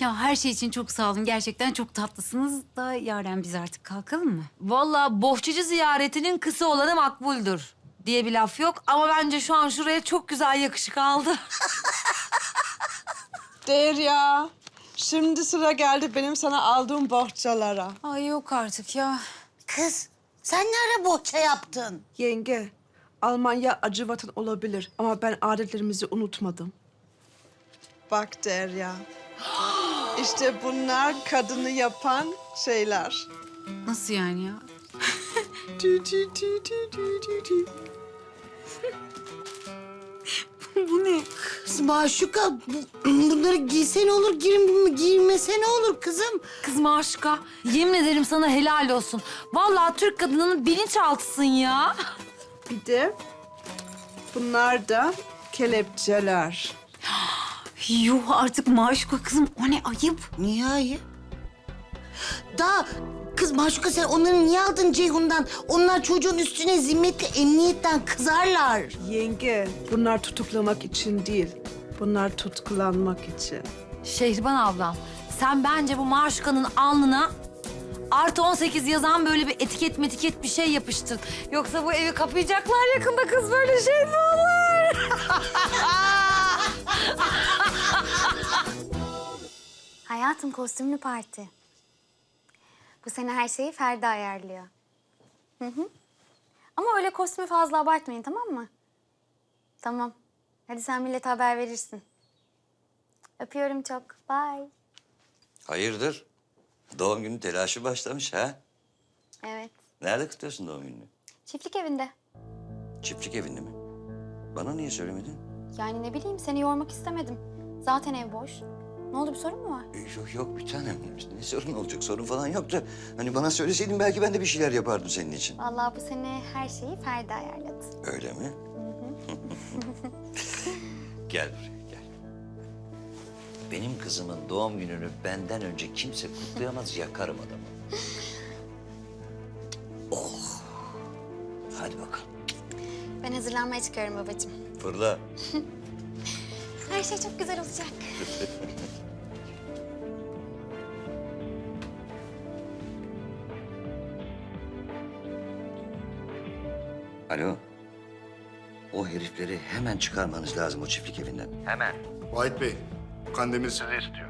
Ya her şey için çok sağ olun. Gerçekten çok tatlısınız. Da Yaren biz artık kalkalım mı? Vallahi bohçacı ziyaretinin kısa olanı makbuldür diye bir laf yok. Ama bence şu an şuraya çok güzel yakışık aldı. Derya, şimdi sıra geldi benim sana aldığım bohçalara. Ay yok artık ya. Kız sen ne ara bohça yaptın? Yenge, Almanya acı vatan olabilir ama ben adetlerimizi unutmadım. Bak Derya, işte bunlar kadını yapan şeyler. Nasıl yani ya? Tü tü tü tü tü tü tü. Bu ne? Kız Maşuka bu, bunları giysen olur, giyin, giymesen olur kızım. Kız Maşuka, yemin ederim sana helal olsun. Vallahi Türk kadının bilinçaltısın ya. Bir de bunlar da kelepçeler. Yuh artık Maşuka kızım. O ne ayıp. Niye ayıp? Da kız Maşuka sen onları niye aldın Ceyhun'dan? Onlar çocuğun üstüne zimmetli emniyetten kızarlar. Yenge, bunlar tutuklamak için değil. Bunlar tutkulanmak için. Şehriban ablam, sen bence bu Maşuka'nın alnına artı 18 yazan böyle bir etiket metiket bir şey yapıştır. Yoksa bu evi kapayacaklar yakında kız böyle şey mi olur? Hayatım kostümlü parti. Bu sene her şeyi Ferdi ayarlıyor. Hı hı. Ama öyle kostümü fazla abartmayın tamam mı? Tamam. Hadi sen millete haber verirsin. Öpüyorum çok. Bye. Hayırdır? Doğum günü telaşı başlamış ha? Evet. Nerede kutluyorsun doğum gününü? Çiftlik evinde. Çiftlik evinde mi? Bana niye söylemedin? Yani ne bileyim seni yormak istemedim. Zaten ev boş. Ne oldu bir sorun mu var? Ee, Yok yok bir tanem. Ne sorun olacak? Sorun falan yoktu. Hani bana söyleseydin belki ben de bir şeyler yapardım senin için. Vallahi bu sene her şeyi Ferdi ayarladı. Öyle mi? gel buraya gel. Benim kızımın doğum gününü benden önce kimse kutlayamaz yakarım adamı. Oh. Hadi bakalım. Ben hazırlanmaya çıkıyorum babacığım. Fırla. Her şey çok güzel olacak. Alo. O herifleri hemen çıkarmanız lazım o çiftlik evinden. Hemen. Vahit Bey, Kandemir sizi istiyor.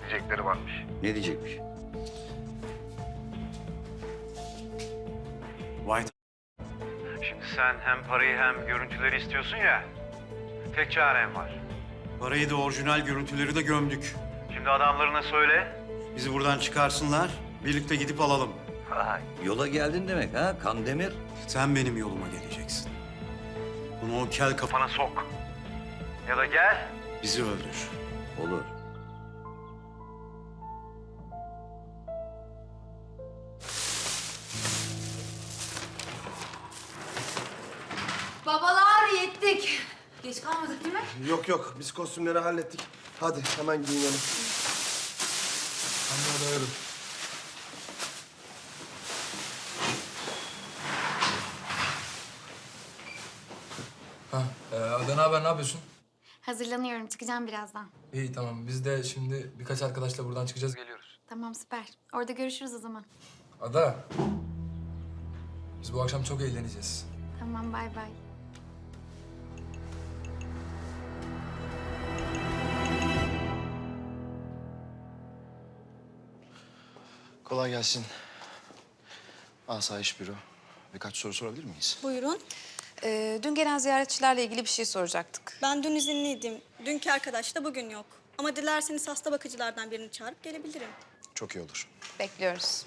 Diyecekleri varmış. Ne diyecekmiş? Sen hem parayı hem görüntüleri istiyorsun ya. Tek çaren var. Parayı da orijinal görüntüleri de gömdük. Şimdi adamlarına söyle. Bizi buradan çıkarsınlar. Birlikte gidip alalım. Vay, yola geldin demek ha Kandemir. Sen benim yoluma geleceksin. Bunu o kel kafana sok. Ya da gel. Bizi öldür. Olur. Yok yok, biz kostümleri hallettik. Hadi hemen giyinelim. Anne ayırın. Ha, e, Ada ne haber, ne yapıyorsun? Hazırlanıyorum. Çıkacağım birazdan. İyi tamam, biz de şimdi birkaç arkadaşla buradan çıkacağız, geliyoruz. Tamam süper. Orada görüşürüz o zaman. Ada, biz bu akşam çok eğleneceğiz. Tamam bay bay. Kolay gelsin. Asayiş Büro. Birkaç soru sorabilir miyiz? Buyurun. Ee, dün gelen ziyaretçilerle ilgili bir şey soracaktık. Ben dün izinliydim. Dünkü arkadaş da bugün yok. Ama dilerseniz hasta bakıcılardan birini çağırıp gelebilirim. Çok iyi olur. Bekliyoruz.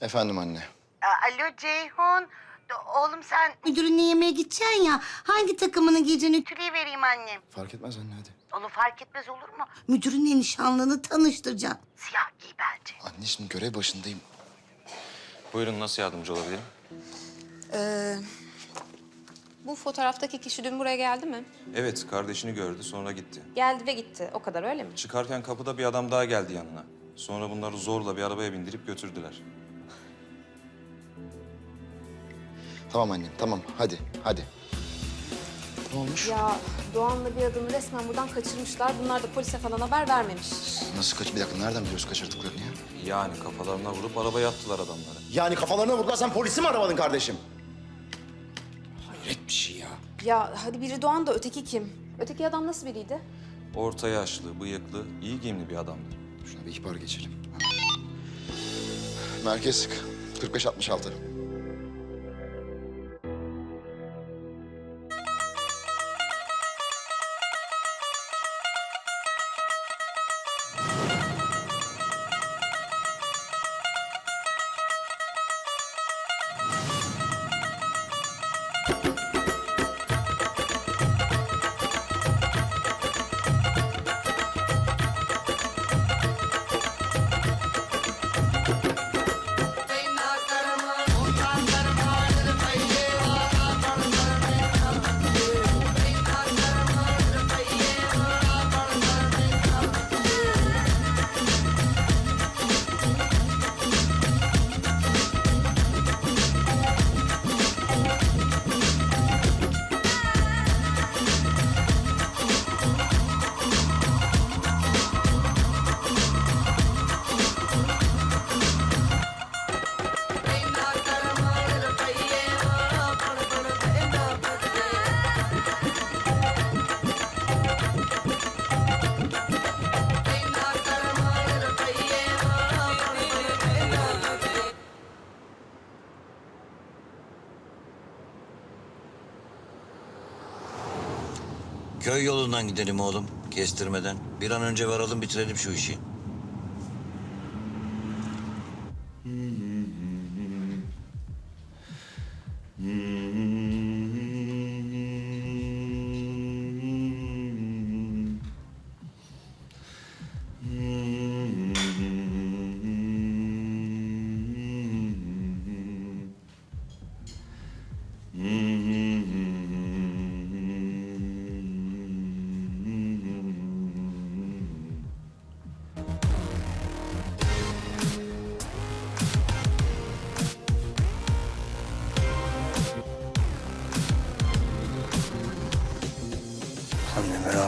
Efendim anne. Alo Ceyhun. Oğlum sen müdürünle yemeğe gideceksin ya. Hangi takımını giyeceğini ütülüğe vereyim annem. Fark etmez anne hadi. Onu fark etmez olur mu? Müdürünle nişanlını tanıştıracaksın. Siyah giy bence. Anne şimdi görev başındayım. Buyurun nasıl yardımcı olabilirim? Ee, bu fotoğraftaki kişi dün buraya geldi mi? Evet kardeşini gördü sonra gitti. Geldi ve gitti. O kadar öyle mi? Çıkarken kapıda bir adam daha geldi yanına. Sonra bunları zorla bir arabaya bindirip götürdüler. Tamam annem tamam hadi hadi. Ne olmuş? Ya Doğan'la bir adamı resmen buradan kaçırmışlar. Bunlar da polise falan haber vermemiş. Nasıl kaç bir dakika nereden biliyoruz kaçırdıklarını ya? Yani kafalarına vurup arabaya attılar adamları. Yani kafalarına vurdular sen polisi mi aramadın kardeşim? Hayret bir şey ya. Ya hadi biri Doğan da öteki kim? Öteki adam nasıl biriydi? Orta yaşlı, bıyıklı, iyi giyimli bir adamdı. Şuna bir ihbar geçelim. Merkez 45-66. Köy yolundan gidelim oğlum. Kestirmeden. Bir an önce varalım bitirelim şu işi.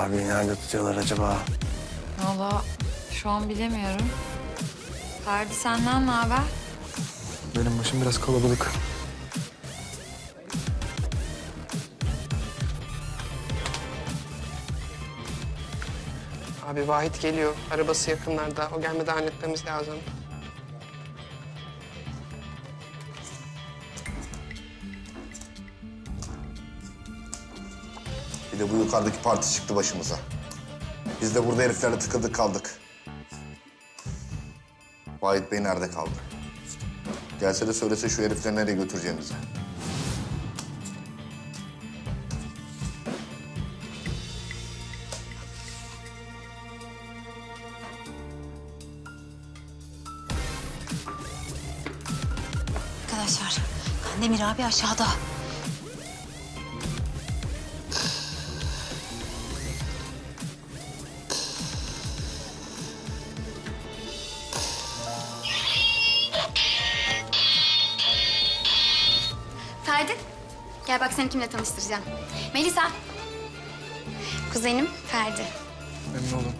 Annemler abi nerede tutuyorlar acaba? Vallahi şu an bilemiyorum. Ferdi senden ne haber? Benim başım biraz kalabalık. Abi Vahit geliyor. Arabası yakınlarda. O gelmeden halletmemiz lazım. De bu yukarıdaki parti çıktı başımıza. Biz de burada heriflerle tıkıldık kaldık. Vahit Bey nerede kaldı? Gelse de söylese şu herifleri nereye götüreceğimizi. Arkadaşlar Kandemir abi aşağıda. Gel bak seni kimle tanıştıracağım. Melisa. Kuzenim Ferdi. Memnun oldum.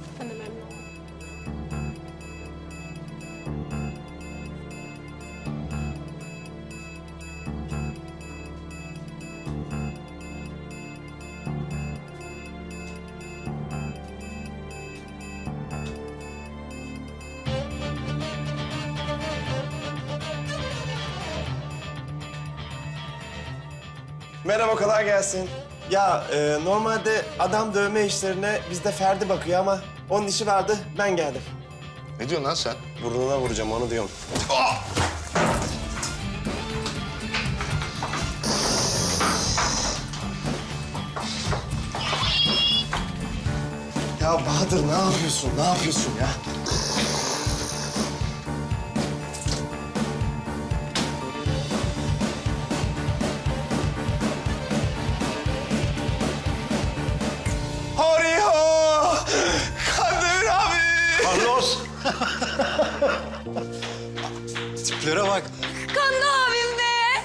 Merhaba, kolay gelsin. Ya e, normalde adam dövme işlerine bizde Ferdi bakıyor ama onun işi vardı, ben geldim. Ne diyorsun lan sen? Burnuna vuracağım, onu diyorum. Ya Bahadır ne yapıyorsun, ne yapıyorsun ya? Tiplere bak. Kanlı abim be!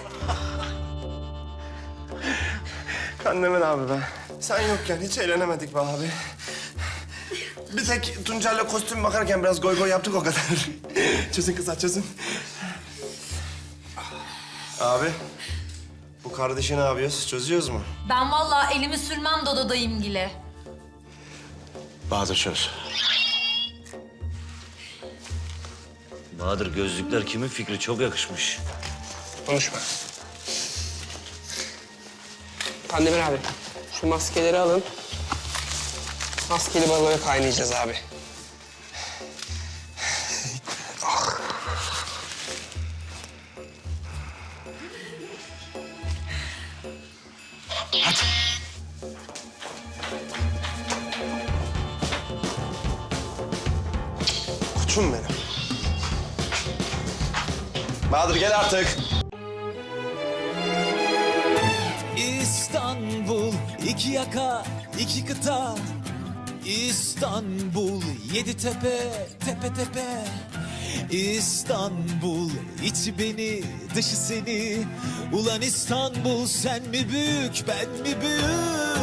Kandemir abi be. Sen yokken hiç eğlenemedik be abi. Bir tek Tuncer'le kostüm bakarken biraz goy goy yaptık o kadar. çözün kızlar çözün. Abi, bu kardeşi ne yapıyoruz? Çözüyoruz mu? Ben vallahi elimi sürmem Dodo dayımgile. Bahadır çöz. Bahadır gözlükler kimin fikri çok yakışmış. Konuşma. Kandemir abi, şu maskeleri alın. Maskeli baloya kaynayacağız abi. Bahadır gel artık. İstanbul iki yaka iki kıta. İstanbul yedi tepe tepe tepe. İstanbul içi beni dışı seni. Ulan İstanbul sen mi büyük ben mi büyük